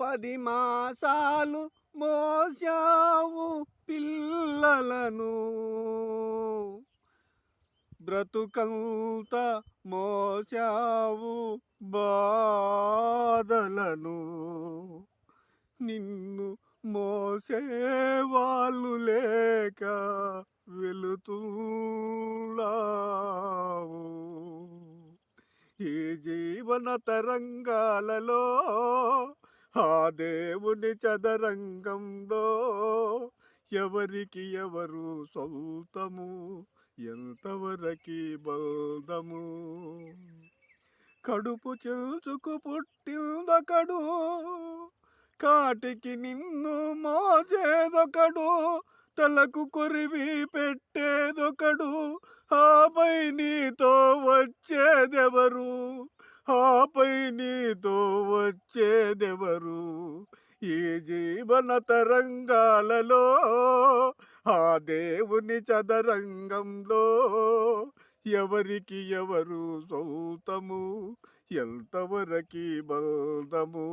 పది మాసాలు మోసావు పిల్లలను. బ్రతుకంత మోసావు బాధలను. నిన్ను మోసే వాళ్ళు లేక వెళుతున్నావు. ఈ జీవన తరంగాలలో ఆ దేవుని చదరంగంలో ఎవరికి ఎవరు సొంతము? ఎంతవరకి బల్దము? కడుపు చెల్చుకు పుట్టిందొకడు కాటికి నిన్ను మోసేదొకడు తలకు కొరివి పెట్టేదొకడు ఆపై నీతో వచ్చేదెవరు? ఆపై నీతో వచ్చేదెవరు ఈ జీవన తరంగాలలో ఆ దేవుని చదరంగంలో ఎవరికి ఎవరు సౌతము? ఎంతవరకి బల్దము?